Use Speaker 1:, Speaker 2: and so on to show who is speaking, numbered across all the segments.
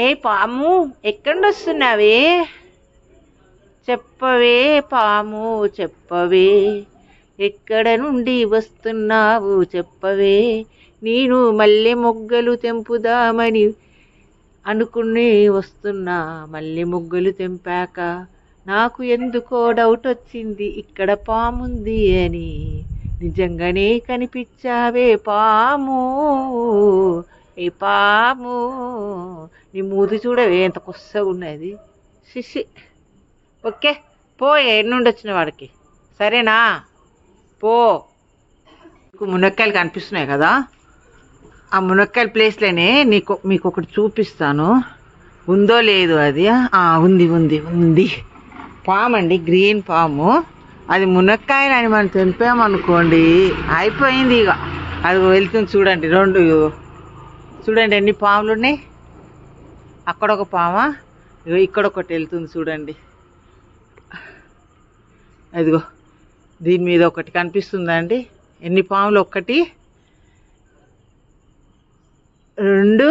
Speaker 1: ఏ పాము ఎక్కడి వస్తున్నావే చెప్పవే పాము చెప్పవే. ఎక్కడ నుండి వస్తున్నావు? చెప్పవే. నేను మల్లె మొగ్గలు తెంపుదామని అనుకుని వస్తున్నా. మల్లె మొగ్గలు తెంపాక నాకు ఎందుకో డౌట్ వచ్చింది. ఇక్కడ పాముంది అని. నిజంగానే కనిపించావే పాము. ఏ పాము నీ మూతి చూడవే ఎంత కొత్తగా ఉన్నది. శిషి ఓకే పో ఎన్నుండి వచ్చిన వాడికి. సరేనా? పో. నీకు మునక్కాయలు కనిపిస్తున్నాయి కదా? ఆ మునక్కాయల ప్లేస్లోనే నీకు మీకు ఒకటి చూపిస్తాను. ఉందో లేదో అది. ఉంది ఉంది ఉంది. పాము అండి గ్రీన్ పాము. అది మునక్కాయలు అని మనం తెంపామనుకోండి అయిపోయింది ఇక అది వెళ్తుంది చూడండి రెండు. చూడండి ఎన్ని పాములు ఉన్నాయి అక్కడ ఒక పామా ఇగో ఇక్కడ ఒకటి వెళ్తుంది చూడండి. అదిగో దీని మీద ఒకటి కనిపిస్తుందండి ఎన్ని పాములు? ఒక్కటి రెండు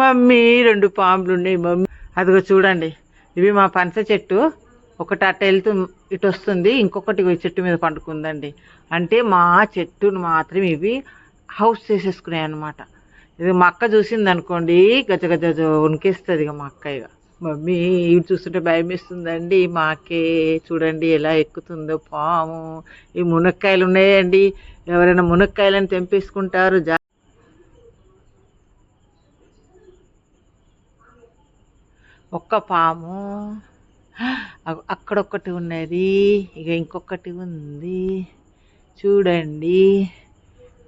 Speaker 1: మమ్మీ రెండు పాములు ఉన్నాయి మమ్మీ. అదిగో చూడండి ఇవి మా పనస చెట్టు. ఒకటి అట్ట వెళ్తూ ఇటు వస్తుంది ఇంకొకటి చెట్టు మీద పండుకుందండి. అంటే మా చెట్టును మాత్రం ఇవి హౌస్ చేసేసుకున్నాయి అనమాట ఇది మా అక్క చూసింది అనుకోండి గజ గజ గజ వణికేస్తుంది ఇక మా అక్క ఇక. మమ్మీ ఇవి చూస్తుంటే భయమేస్తుందండి మాకే చూడండి ఎలా ఎక్కుతుందో పాము. ఈ మునక్కాయలు ఉన్నాయండి ఎవరైనా మునక్కాయలను తెంపేసుకుంటారు జా ఒక్క పాము. అక్కడొక్కటి ఉన్నది ఇక ఇంకొకటి ఉంది. చూడండి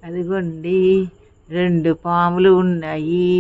Speaker 1: అదిగోండి. రెండు పాములు ఉన్నాయి.